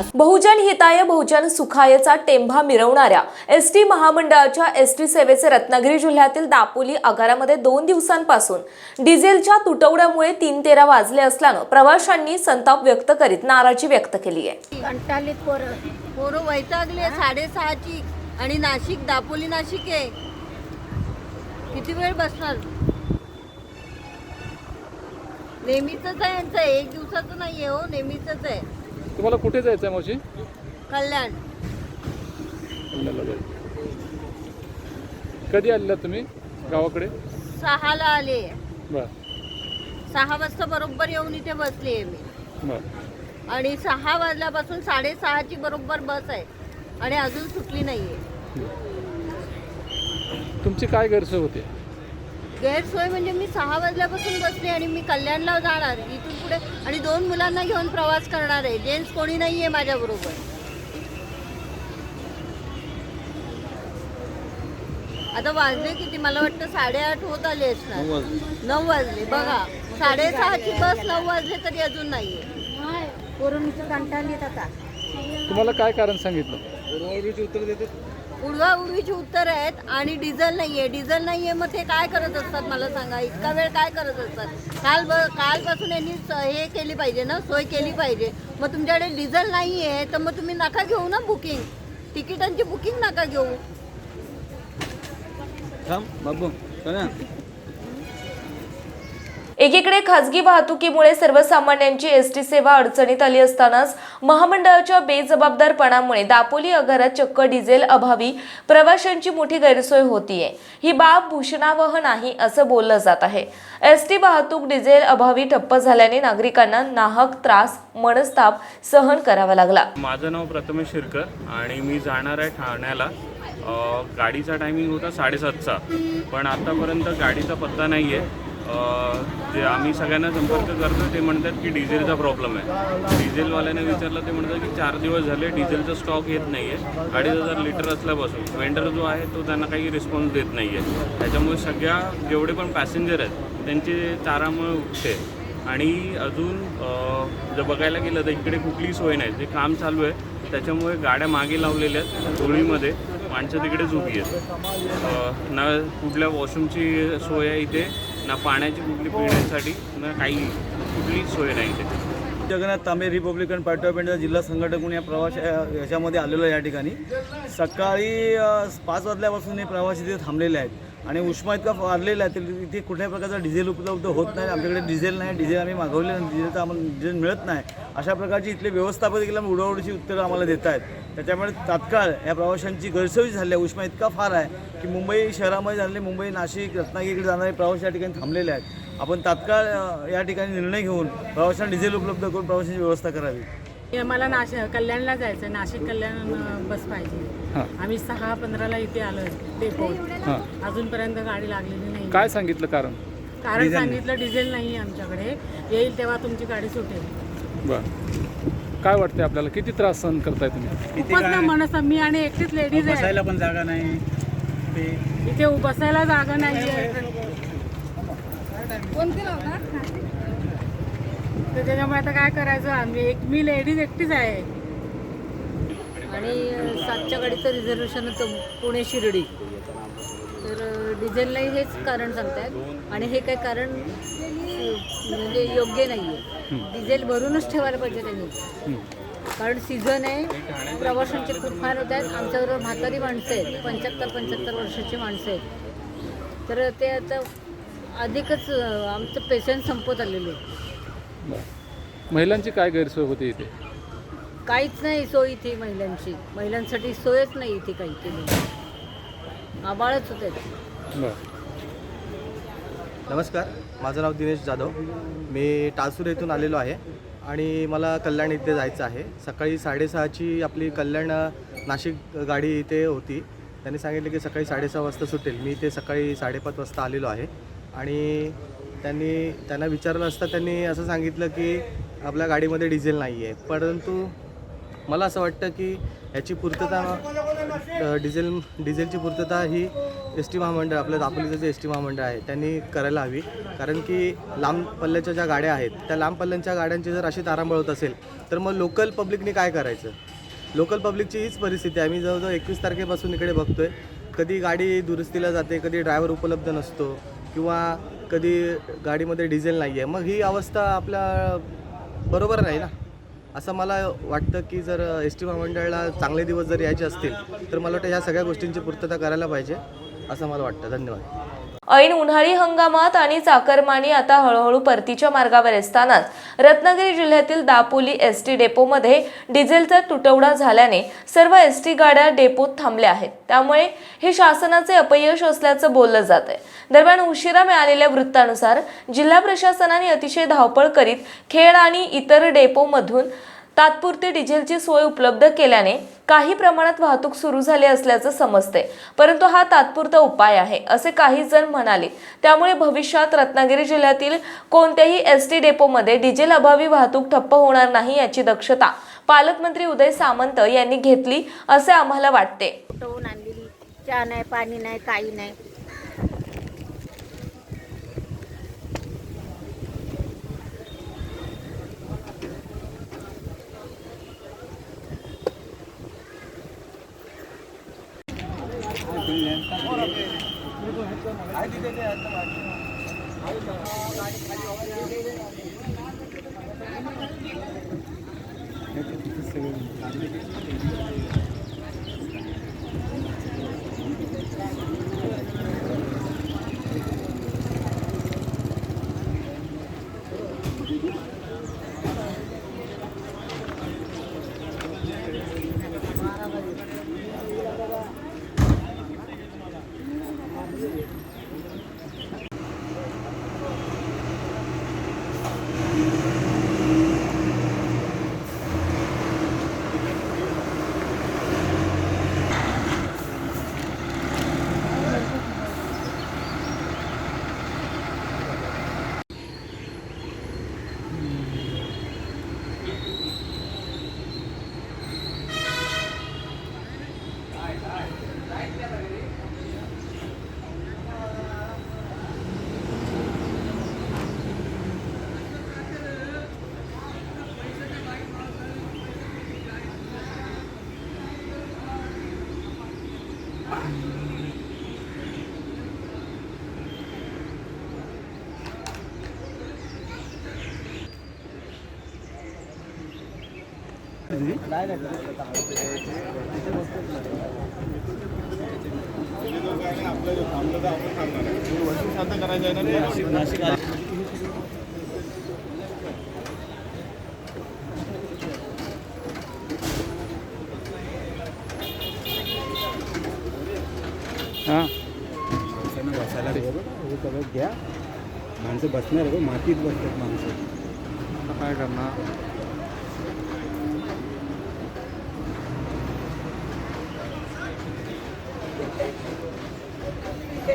विकास बहुजन हिताय बहुजन सुखायचा टेंभा मिरवणाऱ्या एस टी महामंडळाच्या एस टी सेवेचे रत्नागिरी जिल्ह्यातील दापोली आगारामध्ये दोन दिवसांपासून डिझेलच्या तुटवड्यामुळे तीन तेरा वाजले असल्यानं प्रवाशांनी संताप व्यक्त करीत नाराजी व्यक्त केली आहे. कंटाळलीत पोरं. पोरं वैतागले साडेसहाची. आणि नाशिक दापोली नाशिक आहे. किती वेळ बसणार? नेहमीच आहे यांचं. एक दिवसाचं नाही आहे हो नेहमीच आहे. तुम्हाला कुठे जायचं आहे मावशी? कल्याण. पुण्याला जायचं. कधी आलेला तुम्ही गावाकडे? सहाला आले. बर. सहा वाजता बरोबर येऊन इथे बसली आहे मी. आणि सहा वाजल्यापासून साडेसहाची बरोबर बस आहे. आणि अजून सुटली नाही आहे तुमची काय गैरसोय होते? गैरसोय म्हणजे मी सहा वाजल्यापासून बसले आणि मी कल्याणला जाणार इथून पुढे आणि दोन मुलांना घेऊन प्रवास करणार आहे. जेंट्स कोणी नाही आहे माझ्याबरोबर. आता वाजले किती? मला वाटतं साडेआठ होत आले असणार. नऊ वाजले. बघा साडेसहाची बस नऊ वाजले तरी अजून नाहीये. पोरांची कंटाळलीत आता. तुम्हाला काय कारण सांगितलं? उडवा उडवीची उत्तर आहेत आणि डिझेल नाहीये. डिझेल नाहीये मग ते काय करत असतात मला सांगा? इतका वेळ काय करत असतात? काल ब कालपासून यांनी स- हे केली पाहिजे ना? सोय केली पाहिजे. मग तुमच्याकडे डिझेल नाही आहे तर मग तुम्ही नका घेऊ ना बुकिंग? तिकिटांची बुकिंग नका घेऊ. बाबू एकीकडे खासगी वाहतुकीमुळे सर्वसामान्यांची एस टी सेवा अडचणीत आली असतानाच महामंडळाच्या बेजबाबदारपणामुळे दापोली आगारात चक्क डिझेल अभावी प्रवाशांची मोठी गैरसोय होतीये. ही बाब भूषणावह नाही असं बोललं जात आहे. एस टी वाहतूक डिझेल अभावी ठप्प झाल्याने नागरिकांना नाहक त्रास मनस्ताप सहन करावा लागला. माझं नाव प्रथमेश शिरकर आणि मी जाणार आहे ठाण्याला. गाडीचा टायमिंग होता साडेसातचा. पण आतापर्यंत गाडीचा पत्ता नाही आहे जे आम्ही सगळ्यांना संपर्क करतो ते म्हणतात की डिझेलचा प्रॉब्लेम आहे. डिझेलवाल्याने विचारलं ते म्हणतात की चार दिवस झाले डिझेलचा स्टॉक येत नाही आहे अडीच हजार लिटर असल्यापासून. वेंडर जो आहे तो त्यांना काही रिस्पॉन्स देत नाही आहे त्याच्यामुळे सगळ्या जेवढे पण पॅसेंजर आहेत त्यांचे चारामुळे उठते. आणि अजून जर बघायला गेलं तर इकडे कुठलीही सोय नाही. जे काम चालू आहे त्याच्यामुळे गाड्या मागे लावलेल्या आहेत धुळीमध्ये. माणसं तिकडेच उभी आहेत. ना कुठल्या वॉशरूमची सोय आहे इथे? ना पाण्याची कुठली पिण्यासाठी ना काही कुठलीच सोय नाही इथे Jagannath Tambe Republican Party of India जिल्हा संघटक म्हणून या प्रवास याच्यामध्ये आलेलो आहे या ठिकाणी. सकाळी पाच वाजल्यापासून हे प्रवासी तिथे थांबलेले आहेत. आणि उष्मा इतका वाढलेला आहे तर इथे कुठल्याही प्रकारचं डिझेल उपलब्ध होत नाही आमच्याकडे डिझेल नाही डिझेल आम्ही मागवले नाही डिझेलचं आम्हाला डिझेल मिळत नाही. अशा प्रकारची इथले व्यवस्थापक देखील उडवडीची उत्तरं आम्हाला देत आहेत त्याच्यामुळे तात्काळ या प्रवाशांची गैरसोयी झाली आहे. उष्मा इतका फार आहे की मुंबई शहरामध्ये झालेले मुंबई नाशिक रत्नागिरीकडे जाणारे प्रवासी या ठिकाणी थांबलेले आहेत. आपण तात्काळ या ठिकाणी निर्णय घेऊन प्रवाशांना डिझेल उपलब्ध करून प्रवाशांची व्यवस्था करावी. हे मला नाश कल्याणला जायचं नाशिक कल्याण बस पाहिजे. आम्ही सहा पंधराला इथे आलो डेपोट हां. अजूनपर्यंत गाडी लागलेली नाही काय सांगितलं कारण? कारण सांगितलं डिझेल नाही आहे आमच्याकडे. येईल तेव्हा तुमची गाडी सुटेल. बर. काय वाटतंय आपल्याला? किती त्रास सहन करताय तुम्ही? खूपच ना मनस मी आणि एकटीच लेडीज आहे. बसायला पण जागा नाही. ते इथे बसायला जागा नाहीये. तर त्याच्यामुळे आता काय करायचं? आम्ही एक मी लेडीज एकटीच आहे. आणि अ, सातच्या गाडीचं रिझर्वेशन होतं पुणे शिर्डी. तर अ, डिझेल नाही हेच कारण सांगतायत. आणि हे काही कारण अ, म्हणजे योग्य नाही आहे डिझेल भरूनच ठेवायला पाहिजे त्यांनी. कारण सीझन आहे प्रवाशांचे खूप फार होत आहेत. आमच्याबरोबर म्हातारी माणसं आहेत पंच्याहत्तर पंच्याहत्तर वर्षाची माणसं आहेत. तर ते आता अधिकच आमचं पेशंट संपत आलेलं. महिलांची काय गैरसोय होते इथे? काहीच नाही सोय इथे महिलांची. महिलांसाठी सोयच नाही इथे काही केली. आबाळच होते नमस्कार माझं नाव दिनेश जाधव. मी टासूर येथून आलेलो आहे आणि मला कल्याण इथे जायचं आहे. सकाळी साडेसहाची आपली कल्याण नाशिक गाडी इथे होती. त्यांनी सांगितले की सकाळी साडेसहा वाजता सुटेल. मी इथे सकाळी साडेपाच वाजता आलेलो आहे. आणि त्यांनी त्यांना विचारलं असता त्यांनी असं सांगितलं की आपल्या गाडीमध्ये डिझेल नाही आहे परंतु मला असं वाटतं की याची पूर्तता डिझेल डिझेलची पूर्तता ही एस टी महामंडळ आपलं दापोलीचं जे एस टी महामंडळ आहे त्यांनी करायला हवी. कारण की लांब पल्ल्याच्या ज्या गाड्या आहेत त्या लांब पल्ल्यांच्या गाड्यांची जर अशी तारांबळ होत असेल तर मग लोकल पब्लिकने काय करायचं? लोकल पब्लिकची हीच परिस्थिती आहे. मी जवळजवळ एकवीस तारखेपासून इकडे बघतोय. कधी गाडी दुरुस्तीला जाते कधी ड्रायव्हर उपलब्ध नसतो किंवा कधी गाडीमध्ये डिझेल नाही आहे मग ही अवस्था आपल्या बरोबर नाही ना? असं मला वाटतं की जर एस टी महामंडळाला चांगले दिवस जर यायचे असतील तर मला वाटतं ह्या सगळ्या गोष्टींची पूर्तता करायला पाहिजे असं मला वाटतं. धन्यवाद. ऐन उन्हाळी हंगामात आणि चाकरमानी आता हळूहळू परतीच्या मार्गावर असतानाच रत्नागिरी जिल्ह्यातील दापोली एस टी डेपोमध्ये डिझेलचा तुटवडा झाल्याने सर्व एस टी गाड्या डेपोत थांबल्या आहेत. त्यामुळे हे शासनाचे अपयश असल्याचं बोललं जात आहे दरम्यान उशिरा मिळालेल्या वृत्तानुसार जिल्हा प्रशासनाने अतिशय धावपळ करीत खेड आणि इतर डेपोमधून तात्पुरते डिझेलची सोय उपलब्ध केल्याने काही प्रमाणात वाहतूक सुरू झाली असल्याचं समजते परंतु हा तात्पुरता उपाय आहे असे काही जण म्हणाले. त्यामुळे भविष्यात रत्नागिरी जिल्ह्यातील कोणत्याही एस टी डेपोमध्ये डिझेल अभावी वाहतूक ठप्प होणार नाही याची दक्षता पालकमंत्री उदय सामंत यांनी घेतली असे आम्हाला वाटते. चहा नाही पाणी नाही काही नाही. नाशिक हां. बसायला हे सगळं घ्या. माणसं बसणार मातीत बसतात माणसं. काय करणार?